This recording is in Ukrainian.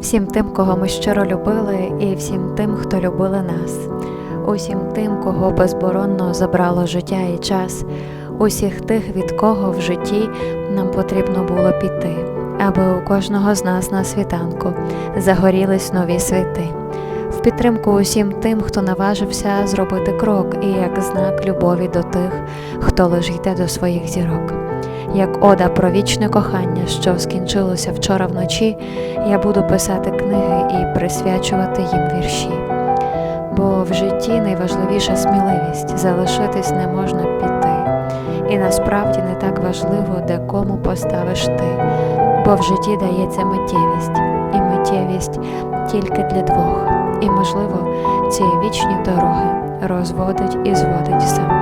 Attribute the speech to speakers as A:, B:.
A: всім тим, кого ми щиро любили, і всім тим, хто любили нас, усім тим, кого безборонно забрало життя і час, усіх тих, від кого в житті нам потрібно було піти, аби у кожного з нас на світанку загорілись нові світи. В підтримку усім тим, хто наважився зробити крок, і як знак любові до тих, хто лиш йде до своїх зірок. Як ода про вічне кохання, що скінчилося вчора вночі, я буду писати книги і присвячувати їм вірші. Бо в житті найважливіша сміливість залишитись не можна піти. І насправді не так важливо, де кому поставиш ти, бо в житті дається миттєвість, і миттєвість тільки для двох. І, можливо, ці вічні дороги розводить і зводить сам.